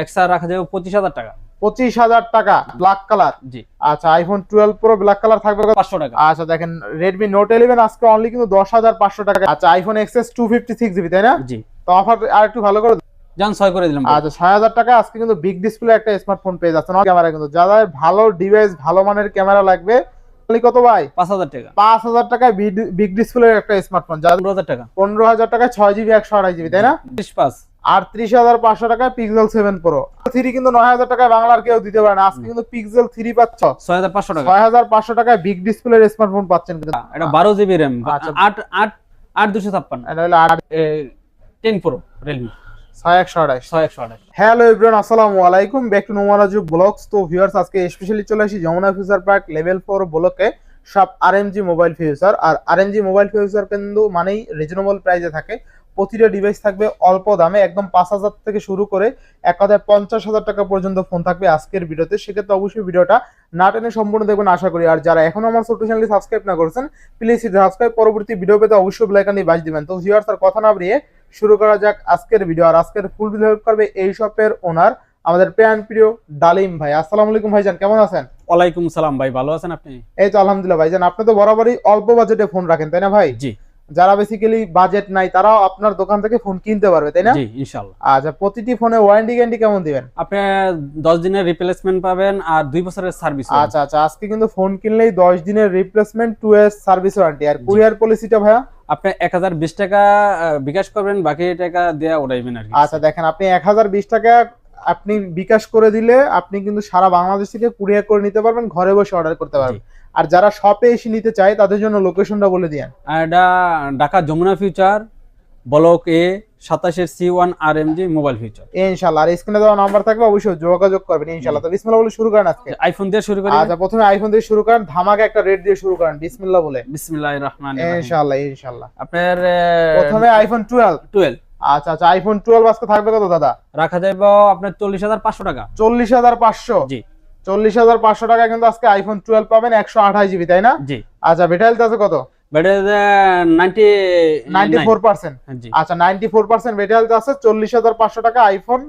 XR রাখা যাবে পঁচিশ হাজার টাকা। পঁচিশ হাজার টাকা ব্ল্যাক কালার জি। আচ্ছা iPhone twelve pro black colour থাকবে পাঁচশো টাকা। আচ্ছা দেখেন রেডমি নোট ইলেভেন আজকে অনলি কিন্তু দশ হাজার পাঁচশো টাকা। আচ্ছা iPhone XS two fifty six GB তাই না? জি। তো অফার আর একটু ভালো করে যান ছয় করে দিলাম। আচ্ছা ছয় হাজার টাকা আজকে কিন্তু বিগ ডিসপ্লে একটা স্মার্টফোন পেয়ে যাচ্ছে না ক্যামেরা কিন্তু। যাদের ভালো ডিভাইস ভালো মানের ক্যামেরা লাগবে কত ভাই? পাঁচ হাজার টাকা। পাঁচ হাজার টাকায় বিগ ডিসপ্লে একটা স্মার্টফোন যাদের পনেরো হাজার টাকা। পনেরো হাজার টাকায় ছয় জিবি একশো আড়াই জিবি তাই না? পাঁচ। আর ত্রিশ হাজার পাঁচশো টাকায় পিক্সেল সেভেন প্রো থ্রি কিন্তু নয় হাজার টাকায় বাংলার কেউ দিতে পারে না। আজকে কিন্তু পিক্সেল থ্রি পাচ্ছ। ছয় হাজার পাঁচশো টাকা। ছয় হাজার পাঁচশো টাকায় বিগ ডিসপ্লের স্মার্টফোন পাচ্ছেন কিন্তু। এটা বারো জিবি র্যাম আচ্ছা। আট আট আট দুশো ছাপ্পান্ন। এটা হলো আট টেন প্রো হ্যালো এভরিওয়ান আসসালামু আলাইকুম। ব্যাক টু নোমারাজু ব্লগস তো ভিউয়ার্স আজকে স্পেশালি চলে আসি Jamuna future park level four ব্লকে সব আরএমজি মোবাইল ফিউচার আর আরএমজি মোবাইল ফিউচার কিন্তু মানেই রিজনেবল প্রাইসে থাকে। প্রতিটা ডিভাইস থাকবে অল্প দামে একদম পাঁচ হাজার থেকে শুরু করে এক কথায় পঞ্চাশ হাজার টাকা পর্যন্ত ফোন থাকবে আজকের ভিডিওতে। সেক্ষেত্রে অবশ্যই ভিডিওটা না টেনে সম্পূর্ণ দেখবেন আশা করি। আর যারা এখনও আমার ছোট চ্যানেলটি সাবস্ক্রাইব না করেছেন প্লিজ সাবস্ক্রাইব পরবর্তী ভিডিও পেতে অবশ্যই বেলাইকানি বাজ দিবেন। তো ভিউয়ার্স আর কথা না বাড়িয়ে শুরু করা যাক আজকের ভিডিও আর আজকের ফুল ভিডিও হেল্প করবে এই শপের ওনার আমাদের প্রিয়ান প্রিয় ডালিম ভাই। আসসালামু আলাইকুম ভাইজান কেমন আছেন? ওয়ালাইকুম সালাম ভাই ভালো আছেন আপনি? এই তো আলহামদুলিল্লাহ ভাইজান আপনি তো বরাবরই অল্প বাজেটে ফোন রাখেন তাই না ভাই? জি। যারা বেসিক্যালি বাজেট নাই তারাও আপনার দোকান থেকে ফোন কিনতে পারবে তাই না? জি ইনশাল্লাহ আচ্ছা প্রতিটি ফোনে ওয়ারেন্টি গ্যারান্টি কেমন দিবেন? আপনি দশ দিনের রিপ্লেসমেন্ট পাবেন আর দুই বছরের সার্ভিস আচ্ছা আচ্ছা আজকে কিন্তু ফোন কিনলেই দশ দিনের replacement two years service warranty আর কুরিয়ার পলিসিটা ভাইয়া? আপনি এক হাজার বিশ টাকা বিকাশ করবেন বাকি টাকা দেওয়া উঠাইবেন আর কি। আচ্ছা দেখেন আপনি এক হাজার বিশ টাকা আপনি বিকাশ করে দিলে আপনি কিন্তু সারা বাংলাদেশ থেকে কুরিয়ার করে নিতে পারবেন ঘরে বসে অর্ডার করতে পারবেন। আর যারা শপে এসে নিতে চায় তাদের জন্য লোকেশনটা বলে আর এটা Dhaka Jamuna future block A সাতাশের C one R M G mobile future ইনশাল্লাহ আর স্ক্রিনে দেওয়া নাম্বার থাকবে অবশ্যই যোগাযোগ করবেন ইনশাল্লাহ তো বিসমিল্লাহ বলে শুরু করেন আজকে। আইফোন দিয়ে শুরু করি। আচ্ছা প্রথমে আইফোন দিয়ে শুরু করেন ধামাকা একটা রেট দিয়ে শুরু করেন বিসমিল্লাহ বলে। বিসমিল্লাহ রহমান ইনশাল্লাহ ইনশাল্লাহ আপনার প্রথমে আইফোন টুয়েলভ টুয়েলভ আচ্ছা আচ্ছা আইফোন টুয়েলভ আজকে থাকবে কত দাদা? রাখা যাবে আপনার চল্লিশ হাজার পাঁচশো টাকা। চল্লিশ হাজার পাঁচশো। জি। চল্লিশ হাজার পাঁচশো টাকা কিন্তু আজকে আইফোন টুয়েলভ পাবেন একশো আঠাশ জিবি তাই না? জি। আচ্ছা হেলথ আছে কত? But ninety ninety four percent জি। আচ্ছা নাইনটি ফোর পার্সেন্ট বেটা আছে চল্লিশ হাজার পাঁচশো টাকা আইফোন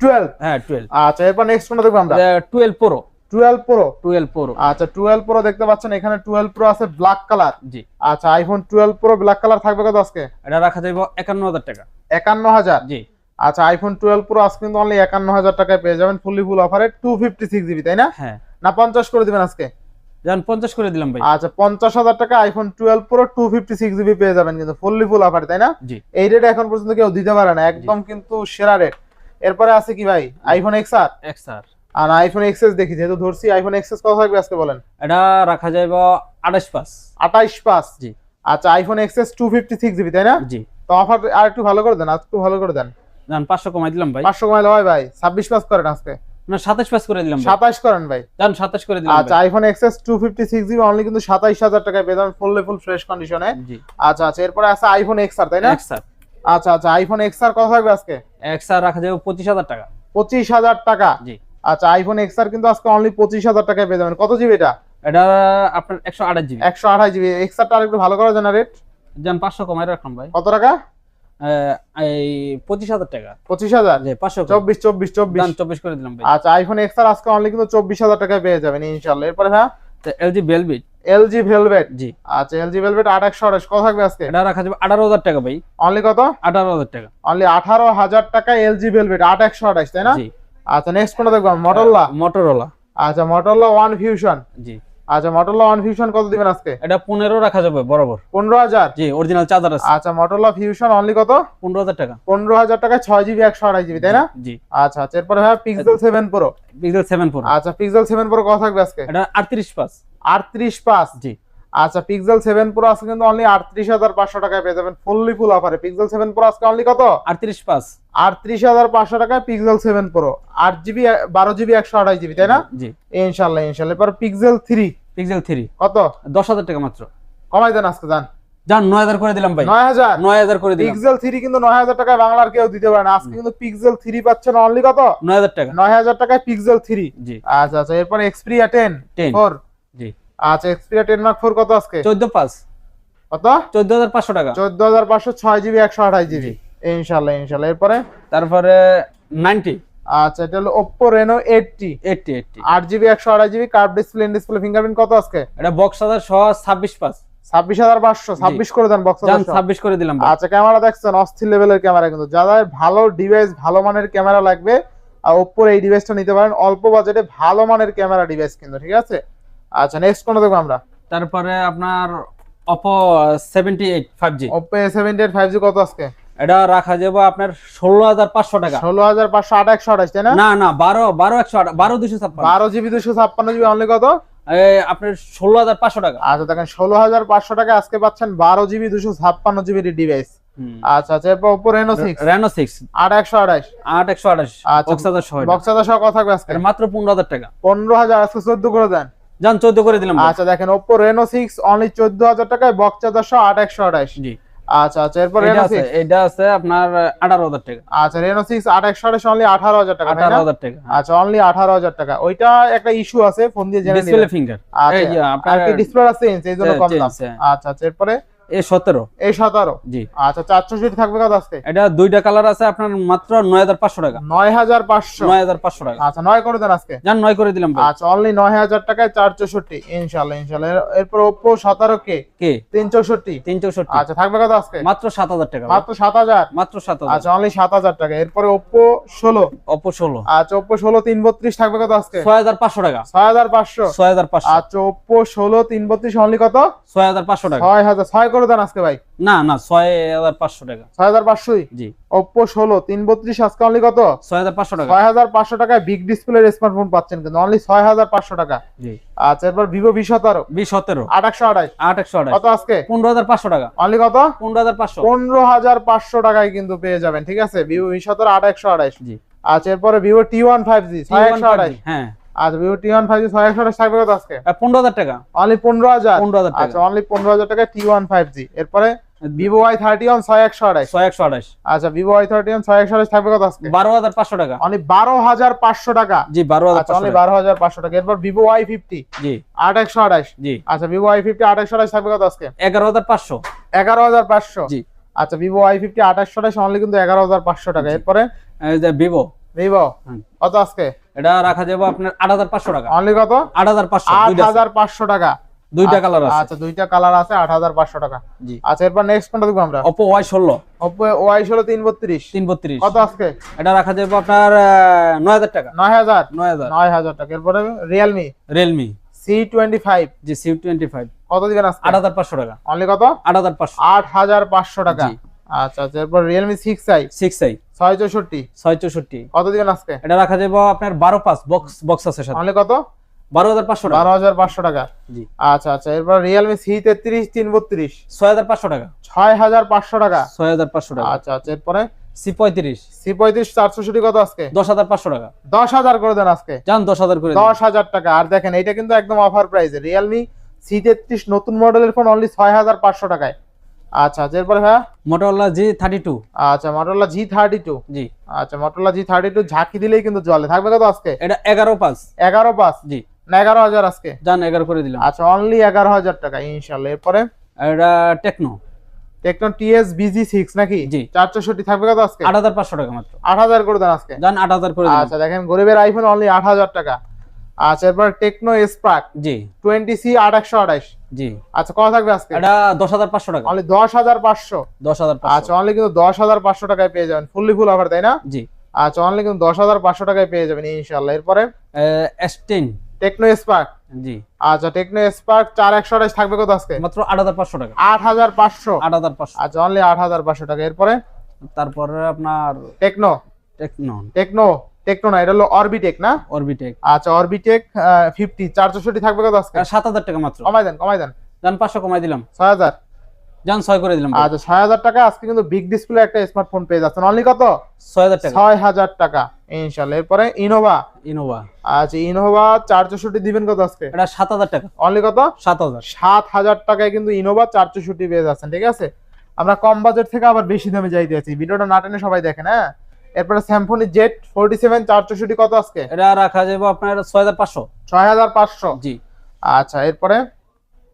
টুয়েলভ হ্যাঁ টুয়েলভ আচ্ছা এরপর নেক্সট কোনটা দেখব আমরা? Twelve pro twelve pro twelve pro আচ্ছা টুয়েলভ প্রো দেখতে পাচ্ছেন এখানে টুয়েলভ প্রো আছে ব্ল্যাক কালার জি। আচ্ছা iPhone twelve pro black colour থাকবে কত আজকে? এটা রাখা যাবে একান্ন হাজার টাকা। একান্ন হাজার। জি। আচ্ছা আইফোন টুয়েলভ প্রো আজকে কিন্তু অনলি একান্ন হাজার টাকায় পেয়ে যাবেন ফুললি ফুল অফারে টু ফিফটি সিক্স জিবি তাই না? হ্যাঁ। না পঞ্চাশ করে দিবেন আজকে? যান পঞ্চাশ করে দিলাম ভাই। আচ্ছা পঞ্চাশ হাজার টাকা iPhone twelve pro two fifty six GB পেয়ে যাবেন কিন্তু ফুললি ফুল অফারে তাই না? জি। এই রেট এখন পর্যন্ত কেউ দিতে পারে না একদম কিন্তু সেরা রেট এরপরে আছে কি ভাই? IPhone X R X R আর আইফোন এক্সএস দেখি যেহেতু ধরছি আইফোন এক্সএস কত থাকবে আজকে বলেন? এটা রাখা যাবে আঠাশ পাঁচ। আঠাশ পাঁচ? জি। আচ্ছা iPhone XS two fifty six GB তাই না? জি। তো অফার আর একটু ভালো করে দেন আর একটু ভালো করে দেন। পাঁচশো কমাই দিলাম ভাই। কমাইলে হয় পাস করেন আজকে। না পাঁচ করে দিলাম ভাই। সাতাইশ করেন ভাই। করে দিলাম আচ্ছা iPhone XS two GB only কিন্তু সাতাইশ হাজার টাকায় পেয়ে ফুল ফুল ফ্রেশ কন্ডিশনে আচ্ছা আচ্ছা এরপরে আছে আইফোন আর তাই না? আচ্ছা আচ্ছা আইফোন কত থাকবে আজকে? এক্স আর রাখা যাবে টাকা। পঁচিশ হাজার টাকা? জি। আচ্ছা আইফোন এক্স আর কিন্তু আজকে অনলি পঁচিশ হাজার টাকায় পেয়ে যাবেন। কত জিবি এটা? এটা আপনার একশো আঠাশ জিবি একশো আঠাশ জিবি এক্স আরটা আরেকটু ভালো করা যায় না রেট যান পাঁচশো কমাই রাখলাম ভাই। কত টাকা? পঁচিশ হাজার টাকা। পঁচিশ হাজার? পাঁচশো চব্বিশ চব্বিশ চব্বিশ। চব্বিশ করে দিলাম আচ্ছা আইফোন এক্স আর আজকে অনলি কিন্তু চব্বিশ হাজার টাকায় পেয়ে যাবেন ইনশাল্লাহ এরপরে হ্যাঁ? এলজি বেলবিট এলজি ভেলভেট জি। আচ্ছা এলজি ভেলভেট আট একশো আঠাশ। কত থাকবে আজকে? এটা রাখা যাবে আঠারো হাজার টাকা ভাই। অনলি কত? আঠারো হাজার টাকা। অনলি আঠারো হাজার টাকা এলজি ভেলভেট তাই না? জি। আচ্ছা নেক্সট কোনটা দেখব? মটোলা মোটরোলা আচ্ছা ওয়ান ফিউশন জি। আচ্ছা মটোলা ওয়ান ফিউশন কত দিবেন আজকে? এটা পনেরো রাখা যাবে বরাবর। পনেরো হাজার? জি অরিজিনাল চার্জার আছে। আচ্ছা মটোলা ফিউশন অনলি কত? পনেরো হাজার টাকা। পনেরো হাজার টাকা ছয় জিবি একশো আড়াই জিবি তাই না? জি। আচ্ছা আচ্ছা এরপরে হ্যাঁ Pixel seven pro Pixel seven pro আচ্ছা পিক্সেল সেভেন প্রো কত থাকবে আজকে? এটা আটত্রিশ পাস আটত্রিশ পাস জি। আচ্ছা পিক্সেল সেভেন প্রো আজকে কিন্তু অনলি আটত্রিশ হাজার পাঁচশো টাকায় পেয়ে যাবেন ফুললি ফুল অফারে পিক্সেল সেভেন প্রো আজকে অনলি কত? আটত্রিশ পাঁচ। আটত্রিশ হাজার পাঁচশো টাকায় পিক্সেল সেভেন প্রো আট জিবি বারো জিবি একশো আঠাশ জিবি তাই না? জি। ইনশাল্লাহ ইনশাল্লাহ। এরপর পিক্সেল থ্রি পিক্সেল থ্রি কত? দশ হাজার টাকা মাত্র। কমাই দেন আজকে যান। যান নয় হাজার করে দিলাম ভাই। নয় হাজার? নয় হাজার করে দিলাম। পিক্সেল থ্রি কিন্তু নয় হাজার টাকায় বাংলার কেউ দিতে পারে না। আজকে কিন্তু পিক্সেল থ্রি পাচ্ছেন অনলি কত? নয় হাজার টাকা। নয় হাজার টাকায় পিক্সেল থ্রি জি। আচ্ছা আচ্ছা এরপর এক্সপ্রিয়া টেন টেন ফোর জি আচ্ছা এক্সপ্রিয়া টেন মার্ক ফোর কত আজকে? চোদ্দ পাঁচ। কত? চোদ্দ হাজার পাঁচশো টাকা। চোদ্দ হাজার পাঁচশো ছয় জিবি একশো আঠাশ জিবি। ইনশাল্লাহ ইনশাল্লাহ। এরপরে? তারপরে নাইনটি। আচ্ছা এটা হলো কার্ভ ডিসপ্লে ডিসপ্লে ফিঙ্গারপ্রিন্ট কত আজকে? এটা বক্স হাজার হাজার করে দেন বক্স যান ছাব্বিশ করে দিলাম আচ্ছা ক্যামেরা দেখছেন অস্থির লেভেলের ক্যামেরা কিন্তু। যাদের ভালো ডিভাইস ভালো মানের ক্যামেরা লাগবে আর ওপ্পোর এই ডিভাইসটা নিতে পারেন। অল্প বাজেটে ভালো মানের ক্যামেরা ডিভাইস কিন্তু ঠিক আছে? আচ্ছা নেক্সট কোনটা দেখব আমরা? তারপরে আপনার Oppo A seventy eight five G কত আজকে? এটা রাখা যাবে আপনার ষোলো হাজার পাঁচশো টাকা। ষোলো হাজার পাঁচশো আট একশো আঠাশ তাই না? না না বারো বারো একশো আট- বারো দুশো ছাপ্পান্ন। বারো জিবি দুশো ছাপ্পান্ন জিবি অনলি কত? আপনার ষোলো হাজার পাঁচশো টাকা। আচ্ছা দেখেন ষোলো হাজার পাঁচশো টাকা আজকে পাচ্ছেন বারো জিবি দুশো ছাপ্পান্ন জিবি ডিভাইস আচ্ছা আচ্ছা এরপর Oppo Reno six Reno six আট একশো আঠাশ। আট একশো আঠাশ। আচ্ছা। বক্স হাজার সহ এটা। বক্স হাজার সহ কথা আজকে? মাত্র পনেরো হাজার টাকা। পনেরো হাজার আজকে চোদ্দ করে দেন। যান চোদ্দ করে দিলাম আচ্ছা দেখেন Oppo Reno 6 অনলি চোদ্দ হাজার টাকায় বক্স চার্জার আঠাশ। জি। আচ্ছা আচ্ছা এরপর Reno 6 এটা আছে আপনার আঠারো হাজার টাকা। আচ্ছা রেনো সিক্স আট একশো আঠাশ অনলি আঠারো হাজার টাকা তাই আঠারো না? হাজার টাকা আচ্ছা অনলি আঠারো হাজার টাকা। ওইটা একটা ইস্যু আছে ফোন দিয়ে জেনে নিন ডিসপ্লে ফিঙ্গার আচ্ছা আপনার কি ডিসপ্লে আছে এইজন্য কম দাম। হ্যাঁ। আচ্ছা আচ্ছা এরপরে? এ সতেরো। এই সতেরো? জি। আচ্ছা চারশো সিট থাকবে কত আজকে এটা দুইটা কালার আছে আপনার মাত্র নয় হাজার পাঁচশো টাকা। নয় হাজার পাঁচশো? নয় হাজার পাঁচশো টাকা। আচ্ছা নয় করে দেন আজকে। যান নয় করে দিলাম আচ্ছা অনলি নয় হাজার টাকায় চার চৌষট্টি। ইনশাল্লাহ ইনশাল্লাহ এরপর ওপ্পো সতেরো কে? কে? তিন চৌষট্টি। তিন চৌষট্টি। আচ্ছা থাকবে কত আজকে? মাত্র সাত হাজার টাকা মাত্র সাত হাজার? মাত্র সাত হাজার। আচ্ছা অনলি সাত হাজার টাকা। এরপরে ওপ্পো ষোলো। ষোলো। আচ্ছা ষোলো তিন বত্রিশ থাকবে কত আজকে? ছয় হাজার পাঁচশো টাকা। ছয় হাজার পাঁচশো। ছয় হাজার পাঁচশো। আচ্ছা ষোলো তিন বত্রিশ অনলি কত? ছয় হাজার পাঁচশো টাকা। ছয় হাজার ছয় করে দেন আজকে ভাই? না না ছয় হাজার পাঁচশো টাকা। জি। আজকে অনলি কত? ছয় হাজার পাঁচশো টাকা। টাকায় বিগ ডিসপ্লের স্মার্টফোন পাচ্ছেন কিন্তু অনলি ছয় হাজার পাঁচশো টাকা। জি। আচ্ছা এরপর আট কত আজকে? পনেরো হাজার পাঁচশো টাকা। অনলি কত? টাকায় কিন্তু পেয়ে যাবেন ঠিক আছে? ভিভো ভি সতেরো আট একশো আঠাশ। জি। আচ্ছা এরপরে Vivo T one five G ছয় একশো আঠাশ। হ্যাঁ। আচ্ছা ওয়ান ফাইভ জি ছয় একশো আঠাশ থাকবে কত আজকে? পনেরো হাজার টাকা। অনলি পনেরো হাজার? পনেরো হাজার আচ্ছা অনলি পনেরো হাজার টাকায় টি ওয়ান ফাইভ জি এরপরে ভিভো ওয়াই থার্টি ওয়ান ছয় একশো আঠাশ। ছয় একশো আচ্ছা ভিভো ওয়াই থার্টি ওয়ান ছয় একশো আঠাশ থাকবে কত আজকে? বারো হাজার পাঁচশো টাকা। অনলি বারো হাজার পাঁচশো টাকা। জি বারো হাজার আচ্ছা পাঁচশো অনলি টাকা। বারো হাজার পাঁচশো টাকা। এরপর ভিভো ওয়াই ফিফটি জি। আট একশো জি। আচ্ছা ভিভো ওয়াই ফিফটি আট একশো আঠাশ থাকবে কত আজকে? এগারো হাজার পাঁচশো। এগারো হাজার পাঁচশো। জি। আচ্ছা ভিভো ওয়াই ফিফটি আঠাশশো আঠাশ অনলি কিন্তু এগারো হাজার পাঁচশো টাকা। এরপরে? যে ভিভো ভিভো। কত আজকে? এটা রাখা যাবে আপনার আট হাজার পাঁচশো টাকা। অনলি কত? আট হাজার পাঁচশো আট হাজার পাঁচশো টাকা। দুইটা কালার আছে। আচ্ছা দুইটা কালার আছে আট হাজার পাঁচশো টাকা। জি। আচ্ছা এরপর নেক্সট কোনটা দেখব আমরা? ওয়াই ষোলো। তিন বত্রিশ তিন বত্রিশ কত আজকে? এটা রাখা যাবে আপনার নয় হাজার টাকা। নয় হাজার? নয় হাজার। নয় হাজার টাকা। এরপরে Realme Realme C twenty five জি সি টোয়েন্টি ফাইভ কত দিবেন আজকে? আট হাজার পাঁচশো টাকা। অনলি কত? আট হাজার পাঁচশো। আট হাজার পাঁচশো টাকা। জি। আচ্ছা আচ্ছা এরপর Realme six i six i ছয় চৌষট্টি ছয় চৌষট্টি কত দিবেন আজকে এটা রাখা যাবে আপনার বারো পাঁচ বক্স আছে সাথে। কত? টাকা। বারো হাজার পাঁচশো টাকা। জি। আচ্ছা আচ্ছা এরপর টাকা। ছয় হাজার পাঁচশো টাকা। ছয় হাজার পাঁচশো টাকা। আচ্ছা আচ্ছা এরপরে? সি পঁয়ত্রিশ। সি পঁয়ত্রিশ চারশো কত আজকে? দশ হাজার পাঁচশো টাকা। দশ হাজার করে দেন আজকে। যান দশ হাজার করে দিন। দশ হাজার টাকা। আর দেখেন এটা কিন্তু একদম অফার প্রাইসে রিয়েলমি সি তেত্রিশ নতুন মডেলের ফোন অনলি ছয় হাজার পাঁচশো টাকায়। আচ্ছা আচ্ছা এরপরে হ্যাঁ? মোটরোলা জি থার্টি টু আচ্ছা মটোলা জি থার্টি টু জি। আচ্ছা মটোলা জি থার্টি টু ঝাঁকি দিলেই কিন্তু জলে। থাকবে কত আজকে? এটা এগারো পাঁচ। এগারো পাঁচ? জি। না এগারো হাজার আজকে? যান এগারো করে দিলাম। আচ্ছা অনলি এগারো হাজার টাকা ইনশাল্লাহ। এরপরে? এটা Tecno Tecno T S busy six নাকি? জি। চার চৌষট্টি থাকবে কত আজকে? আট হাজার পাঁচশো টাকা মাত্র। আট হাজার করে দেন আজকে। যান আট হাজার করে দিলাম। আচ্ছা দেখেন গরিবের আইফোন অনলি আট হাজার টাকা। আচ্ছা এরপর টেকনো স্পার্ক জি। টোয়েন্টি সি আট একশো আঠাশ। জি। আচ্ছা কত থাকবে আজকে? এটা দশ হাজার পাঁচশো টাকা। অনলি দশ হাজার পাঁচশো? দশ হাজার আচ্ছা পাঁচশো অনলি কিন্তু দশ হাজার পাঁচশো টাকায় পেয়ে যাবেন। ফুললি ফুল অফার তাই না? জি। আচ্ছা অনলি কিন্তু দশ হাজার পাঁচশো টাকায় পেয়ে যাবেন ইনশাল্লাহ এরপরে? এস টেন টেকনো স্পার্ক জি। আচ্ছা টেকনো স্পার্ক চার একশো আঠাশ থাকবে কত আজকে? মাত্র আট হাজার পাঁচশো টাকা। আট হাজার পাঁচশো। আট হাজার পাঁচশো। আচ্ছা অনলি আট হাজার পাঁচশো টাকা। এরপরে? তারপরে আপনার টেকনো টেকনো টেকনো টেকনো না এটা হলো অরবিটেক না? অরবিটেক আচ্ছা অরবিটেক ফিফটি চার চৌষট্টি থাকবে কত আজকে? সাত হাজার টাকা মাত্র। কমাই দেন কমাই দেন। যান পাঁচশো কমাই দিলাম। ছয় হাজার। যান ছয় করে দিলাম। আচ্ছা ছয় হাজার টাকা আজকে কিন্তু বিগ ডিসপ্লে একটা স্মার্টফোন পেয়ে যাচ্ছেন। অনলি কত? ছয় হাজার টাকা। ছয় হাজার টাকা ইনশাল্লাহ। এরপরে ইনোভা ইনোভা আচ্ছা ইনোভা চার চৌষট্টি দিবেন কত আজকে? এটা সাত হাজার টাকা। অনলি কত? সাত হাজার। সাত হাজার টাকায় কিন্তু ইনোভা চার চৌষট্টি পেয়ে যাচ্ছেন ঠিক আছে? আমরা কম বাজেট থেকে আবার বেশি দামে যাইতে আছি। ভিডিওটা না টেনে সবাই দেখেন হ্যাঁ? এরপরে ফোরটি সেভেন চার চৌষট্টি কত আজকে? এটা রাখা যাবে আপনার ছয় হাজার পাঁচশো। ছয় হাজার পাঁচশো? জি। আচ্ছা এরপরে?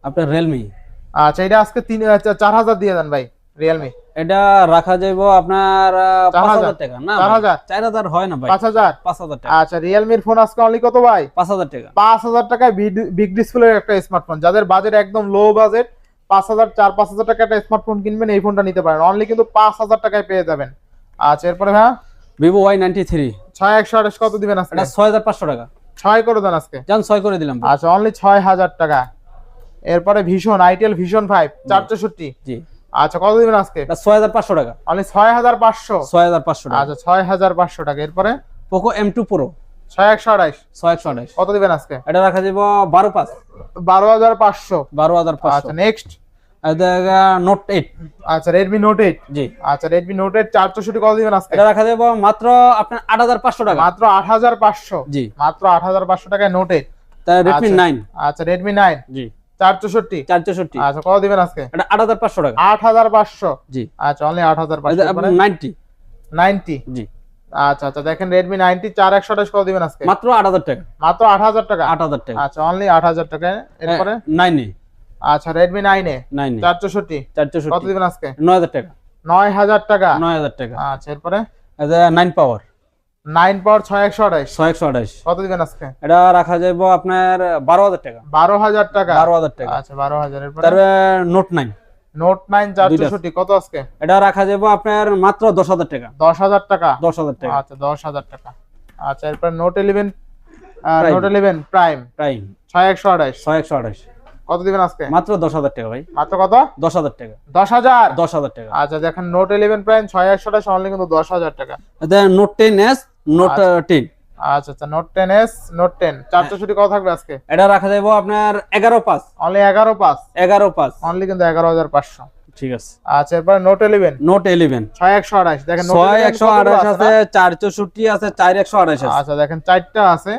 আপনার রিয়েলমি আচ্ছা এটা আজকে তিন আচ্ছা, চার হাজার দিয়ে দেন ভাই রিয়েলমি এটা রাখা যাইব আপনার আহ, চার পাঁচ হাজার। হাজার টাকা। না চার ভাই, হাজার? চার হাজার হয় না ভাই। পাঁচ হাজার? পাঁচ হাজার টাকা। আচ্ছা রিয়েলমির ফোন আজকে অনলি কত ভাই? পাঁচ হাজার টাকা। পাঁচ হাজার টাকায় বিগ ডিসপ্লের একটা স্মার্টফোন যাদের বাজেট একদম লো বাজেট পাঁচ হাজার চার পাঁচ হাজার টাকা একটা স্মার্টফোন কিনবেন এই ফোনটা নিতে পারেন। অনলি কিন্তু পাঁচ হাজার টাকায় পেয়ে যাবেন। আচ্ছা এরপরে ভাই ভিভো ওয়াই নাইনটি থ্রি ছয় একশো আঠাশ কত দিবেন আজকে? ছয় হাজার পাঁচশো টাকা। ছয় করে দেন আজকে। যান ছয় করে দিলাম। আচ্ছা অনলি ছয় হাজার টাকা। এরপরে ভীষণ আইটেল ভীষণ ফাইভ চারচৌষট্টি জি। আচ্ছা কত দিবেন আজকে? ছয় হাজার পাঁচশো টাকা। অনলি ছয় হাজার পাঁচশো? ছয় হাজার পাঁচশো টাকা। আচ্ছা ছয় হাজার পাঁচশো টাকা। এরপরে? পোকো এম টু প্রো ছয় একশো আঠাশ। ছয় একশো আঠাশ। কত দিবেন আজকে? এটা রাখা যাব বারো পাঁচ। বারো হাজার পাঁচশো। বারো হাজার পাঁচশো। আচ্ছা নেক্সট নোট এইট আচ্ছা রেডমি নোট এইট জি আচ্ছা রেডমি নোট এইট চার চৌষট্টি কত দিবেন আজকে এটা রাখা যাব মাত্র আপনার আট হাজার পাঁচশো টাকা মাত্র আট হাজার পাঁচশো জি মাত্র আট হাজার পাঁচশো টাকায় নোট এইট রেডমি আচ্ছা। নাইন আচ্ছা রেডমি নাইন জি চার চৌষট্টি চার চৌষট্টি আচ্ছা কত দিবেন আজকে এটা আট হাজার পাঁচশো টাকা আট হাজার পাঁচশো জি আচ্ছা অনলি আট হাজার পাঁচশো নাইনটি নাইনটি জি আচ্ছা আচ্ছা দেখেন রেডমি নাইনটি চার একশো আঠাশ কত দিবেন আজকে মাত্র আট হাজার টাকা মাত্র আট হাজার টাকা আট হাজার টাকা আচ্ছা অনলি আট হাজার টাকায় এরপরে নাইনে আচ্ছা Redmi 9 এ? 464 464 কত দিবেন আজকে? 9000 টাকা। 9000 টাকা? 9000 টাকা। আচ্ছা এরপরে? 9 পাওয়ার 9 পাওয়ার 6128 6128 কত দিবেন আজকে? এটা রাখা যাব আপনার 12000 টাকা। 12000 টাকা? 12000 টাকা। আচ্ছা 12000 এরপরে? তারপরে নোট 9 নোট 9 464 কত আজকে? এটা রাখা যাব আপনার মাত্র 10000 টাকা। 10000 টাকা? 10000 টাকা। আচ্ছা 10000 টাকা। আচ্ছা এরপর নোট 11 নোট 11 প্রাইম প্রাইম 6128 6128 কত দিবেন আজকে? মাত্র দশ হাজার টাকা ভাই। মাত্র কত? দশ হাজার টাকা। দশ হাজার? দশ হাজার টাকা। আচ্ছা দেখেন নোট ইলেভেন প্রাইম ছয় একশো আঠাশ অনলি কিন্তু দশ হাজার টাকা। দেখেন note ten S note ten আচ্ছা আচ্ছা note ten S note ten চার ছুটি কত থাকবে আজকে? এটা রাখা যাইব আপনার এগারো পাঁচ। অনলি এগারো পাঁচ। এগারো পাস অনলি কিন্তু এগারো হাজার পাঁচশো। ঠিক আছে। আচ্ছা এরপর নোট ইলেভেন নোট ইলেভেন ছয় একশো আঠাশ দেখেন Note ছয় 11 একশো কতগুলো আঠাশ আছে আছে না? চার চৌষট্টি আছে চার একশো আঠাশ আছে। আচ্ছা দেখেন চারটা আছে।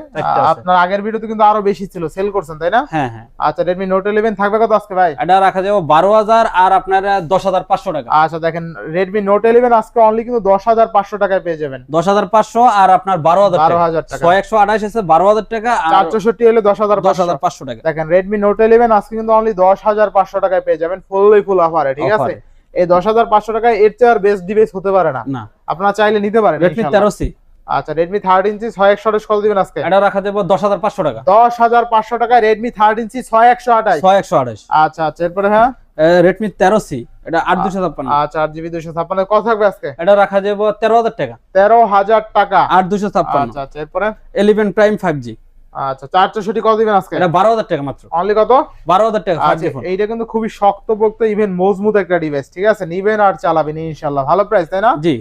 আপনার আগের ভিডিওতে কিন্তু আরও বেশি ছিল সেল করছেন তাই না? হ্যাঁ হ্যাঁ। আচ্ছা রেডমি নোট ইলেভেন থাকবে কত আজকে ভাই? এটা রাখা যাবে বারো হাজার আর আপনার দশ হাজার টাকা। আচ্ছা দেখেন রেডমি নোট ইলেভেন আজকে অনলি কিন্তু দশ হাজার পাঁচশো টাকায় পেয়ে যাবেন। দশ হাজার পাঁচশো আর আপনার বারো হাজার বারো টাকা হাজার টাকা। ছয় একশো আঠাশ আছে বারো হাজার টাকা আর চার চৌষট্টি হলে দশ হাজার দশ হাজার পাঁচশো টাকা। দেখেন রেডমি নোট ইলেভেন আজকে কিন্তু অনলি দশ হাজার পাঁচশো টাকায় পেয়ে যাবেন ফুললি ফুল অফারে ঠিক আছে? এই দশ হাজার পাঁচশো টাকায় এর চেয়ে আর বেস্ট ডিভাইস হতে পারে না। না। আপনারা চাইলে নিতে পারেন রেডমি। তেরো সি আচ্ছা রেডমি থার্ড ইঞ্চি ছয় একশো আঠাশ কত দিবেন আজকে। এটা রাখা যাবে দশ হাজার পাঁচশো টাকা। দশ হাজার পাঁচশো টাকায় রেডমি থার্ড ইঞ্চি ছয় একশো আঠাশ। ছয় একশো আঠাশ। আচ্ছা আচ্ছা এরপরে হ্যাঁ? রেডমি তেরো সি এটা আট দুশো ছাপ্পান্ন। আচ্ছা আট জিবি দুশো ছাপ্পান্ন কত থাকবে আজকে? এটা রাখা যাবে তেরো হাজার টাকা। তেরো হাজার টাকা। আট দুশো ছাপ্পান্ন। আচ্ছা আচ্ছা এরপরে? ইলেভেন প্রাইম ফাইভ জি আচ্ছা চার চৌষট্টি কত দিবেন আজকে? এটা বারো হাজার টাকা মাত্র। অনলি কত? বারো হাজার টাকা আচ্ছা এইটা কিন্তু খুবই শক্তপোক্ত ইভেন মজবুত একটা ডিভাইস ঠিক আছে? নিবেন আর চালাবেন ইনশাল্লাহ ভালো প্রাইস তাই না? জি।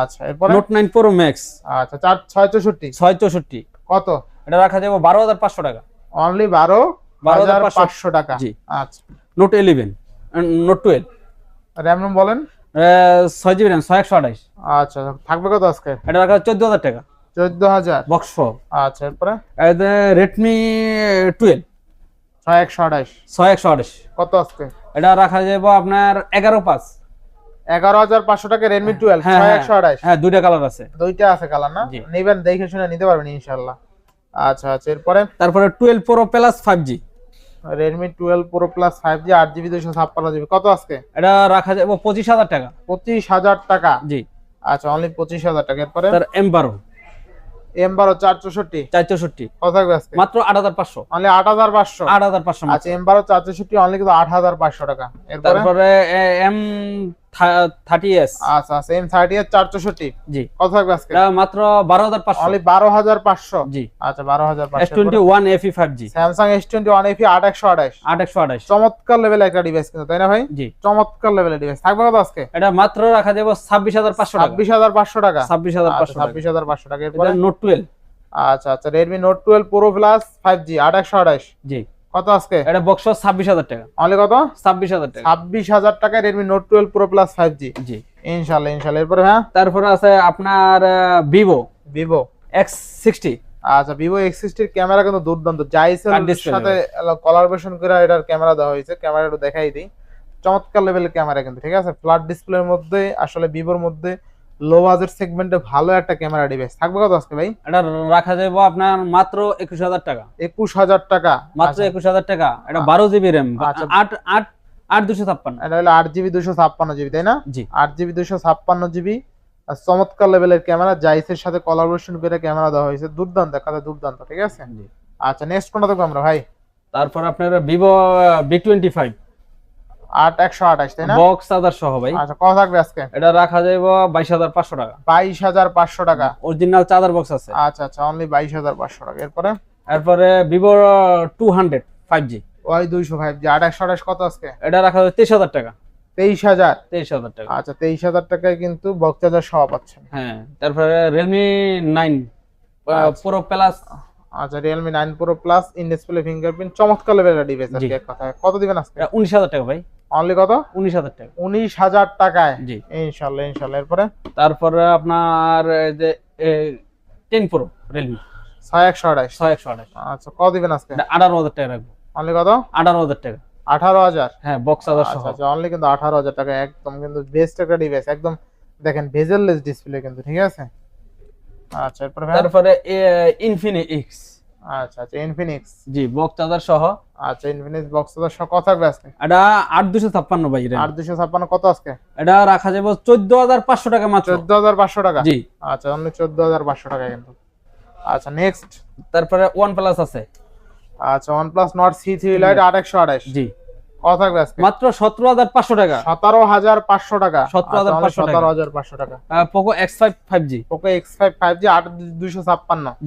আচ্ছা এরপরে? নোট নাইন প্রো ম্যাক্স আচ্ছা চার ছয় চৌষট্টি ছয় চৌষট্টি কত? এটা রাখা যাবে বারো হাজার পাঁচশো টাকা। অনলি বারো? বারো হাজার পাঁচশো। টাকা। জি। আচ্ছা। Note eleven note twelve RAM বলেন? ছয় জিবি র্যাম ছয় একশো আঠাশ। আচ্ছা থাকবে কত আজকে? এটা রাখা চোদ্দ হাজার টাকা। চোদ্দ হাজার বক্স আচ্ছা এরপরে? আঠাশ ছয় একশো আঠাশ। কত আজকে? এটা রাখা যাবে আপনার এগারো পাঁচ। এগারো হাজার পাঁচশো টাকা রেডমি টুয়েলভ হ্যাঁ, হ্যাঁ। একশো আঠাশ। হ্যাঁ দুইটা কালার আছে। দুইটা আছে কালার না। নিবেন দেখে শুনে নিতে পারবেন ইনশাল্লাহ আচ্ছা আচ্ছা এরপরে? তারপরে twelve pro plus five G Redmi twelve pro plus five G আট জিবি দুশো ছাপ্পান্ন জিবি কত আজকে? এটা রাখা যাবে পঁচিশ হাজার টাকা। পঁচিশ হাজার টাকা? জি। আচ্ছা অনলি পঁচিশ হাজার টাকা। এরপরে? তার এম বারো চার চৌষট্টি চার চৌষট্টি কত থাকবে আজকে? মাত্র আট হাজার পাঁচশো। অনলি আট হাজার পাঁচশো? আট হাজার পাঁচশো আচ্ছা এম বারো চার চৌষট্টি অনলি কিন্তু আট হাজার পাঁচশো টাকা। এরপরে? তারপরে এম থার্টি এস আচ্ছা আচ্ছা এম থার্টি এর চার চৌষট্টি জি। কত থাকবে আজকে? মাত্র বারো হাজার পাঁচশো। অনলি জি। আচ্ছা বারো হাজার এস পাঁচশো twenty one FE five G Samsung twenty one FE আট একশো আঠাশ। আট একশো আঠাশ। চমৎকার লেভেল একটা ডিভাইস কিন্তু তাই না ভাই? জি। চমৎকার লেভেলের ডিভাইস থাকবে কত আজকে? এটা মাত্র রাখা হাজার পাঁচশো টাকা। ছাব্বিশ হাজার পাঁচশো টাকা। ছাব্বিশ হাজার আচ্ছা, পাঁচশো টাকা। নোট টুয়েলভ আচ্ছা আচ্ছা Redmi note twelve pro plus five G আট একশো আঠাশ। জি। কত আজকে? এটা বক্স ছাব্বিশ হাজার টাকা। অনলি কত? ছাব্বিশ হাজার টাকা। ছাব্বিশ হাজার টাকায় Redmi note twelve pro plus five G জি। ইনশাল্লাহ ইনশাল্লাহ এরপরে হ্যাঁ? তারপরে আছে আপনার ভিভো ভিভো এক্স সিক্সটি আচ্ছা ভিভো এক্স সিক্সটির ক্যামেরা কিন্তু দুর্দান্ত। জাইসেল Cut display সাথে কলারবেশন করে এটার ক্যামেরা দেওয়া হয়েছে। ক্যামেরা একটু দেখাই দিই। চমৎকার লেভেলের ক্যামেরা কিন্তু ঠিক আছে? ফ্ল্যাট ডিসপ্লের মধ্যে আসলে ভিভোর মধ্যে লো বাজেট সেগমেন্টে ভালো একটা ক্যামেরা ডিভাইস থাকবে কত আজকে ভাই? এটা রাখা যাবে আপনার মাত্র একুশ হাজার টাকা। একুশ হাজার টাকা। মাত্র আচ্ছা, একুশ হাজার টাকা। এটা বারো জিবি র্যাম আচ্ছা। আট আট আট দুশো ছাপ্পান্ন। এটা হলো আট জিবি দুশো ছাপ্পান্ন জিবি তাই না? জি। আট জিবি দুশো ছাপ্পান্ন জিবি আর চমৎকার লেভেলের ক্যামেরা জাইসের সাথে কলাবোরেশন করে ক্যামেরা দেওয়া হয়েছে। দুর্দান্ত কথা দুর্দান্ত ঠিক আছে? জি। আচ্ছা নেক্সট কোনটা দেখব আমরা ভাই? তারপর আপনার ভিভো বি টোয়েন্টি ফাইভ আট একশো আঠাশ তাই না? বক্স চার্জার সহ ভাই। আচ্ছা কত থাকবে আজকে? এটা রাখা যাইব বাইশ হাজার পাঁচশো টাকা। বাইশ হাজার পাঁচশো টাকা। অরিজিনাল চার্জার বক্স আছে। আচ্ছা আচ্ছা অনলি বাইশ হাজার পাঁচশো টাকা। এরপরে? এরপরে Vivo two hundred five G Y দুইশো ফাইভ জি আট একশো আঠাশ কত আজকে? এটা রাখা যাবে তেইশ হাজার টাকা। তেইশ হাজার? তেইশ হাজার টাকা। আচ্ছা তেইশ হাজার টাকায় কিন্তু বক্তাজার সহ পাচ্ছেন। হ্যাঁ তারপরে রিয়েলমি নাইন। প্রো প্লাস আচ্ছা Realme nine pro plus in display fingerprint চমৎকার লেভেলের ডিভাইস আর কি এক কথায়। কত দিবেন আজকে? উনিশ হাজার টাকা ভাই। অনলি কত? উনিশ হাজার টাকা। উনিশ হাজার টাকায়। জি। ইনশাল্লাহ ইনশাল্লাহ। এরপরে? তারপরে আপনার এই যে টেন প্রো রিয়েলমি। ছয় একশো আঠাশ। ছয় একশো আঠাশ। আচ্ছা কত দিবেন আজকে? এটা আঠারো হাজার টাকা রাখব। অনলি কত? আঠারো হাজার টাকা। আঠারো হাজার? হ্যাঁ বক্স আচ্ছা আচ্ছা অনলি কিন্তু আঠারো হাজার টাকা একদম কিন্তু বেস্ট একটা ডিভাইস একদম দেখেন ডিসপ্লে কিন্তু ঠিক আছে? আচ্ছা এরপরে তারপরে ইনফিনি এক্স আচ্ছা আচ্ছা ইনফিনিক্স জি বক্স চার্জার সহ। আচ্ছা ইনফিনিক্স বক্স তো সব কত থাকবে আজকে এটা আট দুশো ছাপ্পান্ন ভাই RAM আট দুশো ছাপ্পান্ন কত আজকে? এটা রাখা যাবে চোদ্দ হাজার পাঁচশো টাকা মাত্র। চোদ্দ হাজার পাঁচশো টাকা? জি। আচ্ছা অনলি চোদ্দ হাজার পাঁচশো টাকা কিন্তু। আচ্ছা নেক্সট তারপরে প্লাস আছে। আচ্ছা থ্রি লাইট আট একশো আঠাশ। জি। কত থাকবে আজকে মাত্র সতেরো হাজার পাঁচশো টাকা। সতেরো হাজার পাঁচশো টাকা। 17,500 টাকা। সতেরো হাজার পাঁচশো টাকা। Poco X five five G okay X five five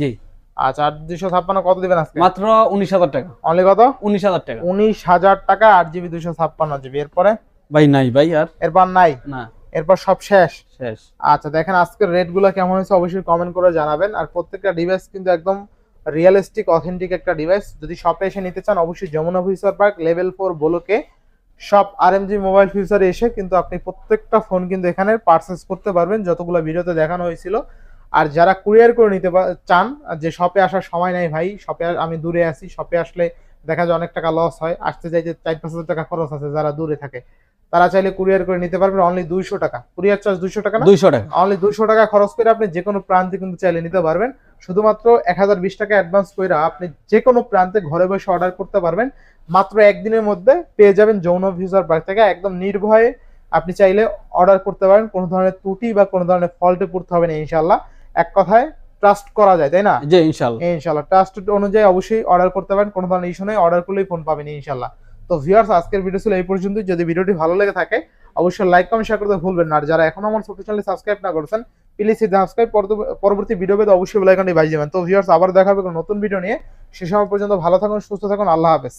G. আচ্ছা আট দুশো ছাপ্পান্ন কত দিবেন আজকে? মাত্র উনিশ হাজার টাকা। অনলি কত? উনিশ হাজার টাকা। উনিশ হাজার টাকা আট জিবি দুশো ছাপ্পান্ন জিবি। এরপরে? ভাই নাই ভাই আর? এরপর নাই? না। এরপর সব শেষ? শেষ। আচ্ছা দেখেন আজকের রেটগুলো কেমন হয়েছে অবশ্যই কমেন্ট করে জানাবেন। আর প্রত্যেকটা ডিভাইস কিন্তু একদম রিয়েলিস্টিক অথেন্টিক একটা ডিভাইস যদি শপে এসে নিতে চান অবশ্যই Jamuna future park level four বলোকে। সব আর এম জি মোবাইল ফিউচারে এসে কিন্তু আপনি প্রত্যেকটা ফোন কিন্তু এখানে পারচেস করতে পারবেন। যতগুলো ভিডিওতে দেখানো হয়েছিল আর যারা কুরিয়ার করে নিতে চান যে শপে আসার সময় নাই ভাই শপে আমি দূরে আছি শপে আসলে দেখা যায় অনেক টাকা লস হয়। আসতে যাইতে চার পাঁচ হাজার টাকা খরচ আছে যারা দূরে থাকে। তারা চাইলে কুরিয়ার করে নিতে পারবেন অনলি দুইশো টাকা। কুরিয়ার চার্জ দুইশো টাকা না? দুইশো টাকা। অনলি দুইশো টাকা খরচ করে আপনি যে কোনো প্রান্তে কিন্তু চাইলে নিতে পারবেন। শুধুমাত্র এক হাজার বিশ টাকা অ্যাডভান্স করে আপনি যে কোনো প্রান্তে ঘরে বসে অর্ডার করতে পারবেন। মাত্র একদিনের মধ্যে পেয়ে যাবেন যৌন ফিউচার পার্ক থেকে। একদম নির্ভয়ে আপনি চাইলে অর্ডার করতে পারেন। কোনো ধরনের ত্রুটি বা কোনো ধরনের ফল্টে পড়তে হবে না ইনশাল্লাহ এক কথায় ট্রাস্ট করা যায় তাই না? জি ইনশাল্লাহ ইনশাল্লাহ ট্রাস্ট অনুযায়ী অবশ্যই অর্ডার করতে পারেন কোনো ধরনের ইস্যু নেই অর্ডার করলেই ফোন পাবেন ইনশাল্লাহ তো ভিউয়ার্স আজকের ভিডিও ছিল এই পর্যন্ত যদি ভিডিওটি ভালো লেগে থাকে অবশ্যই লাইক কমেন্ট শেয়ার করতে ভুলবেন না। আর যারা এখনও আমার ছোট চ্যানেল সাবস্ক্রাইব না করেছেন প্লিজ সাবস্ক্রাইব পরবর্তী ভিডিও পেতে অবশ্যই বেলাইকনটি বাজিয়ে দেবেন। তো ভিউয়ার্স আবার দেখা হবে নতুন ভিডিও নিয়ে। সে সময় পর্যন্ত ভালো থাকুন সুস্থ থাকুন আল্লাহ হাফেজ।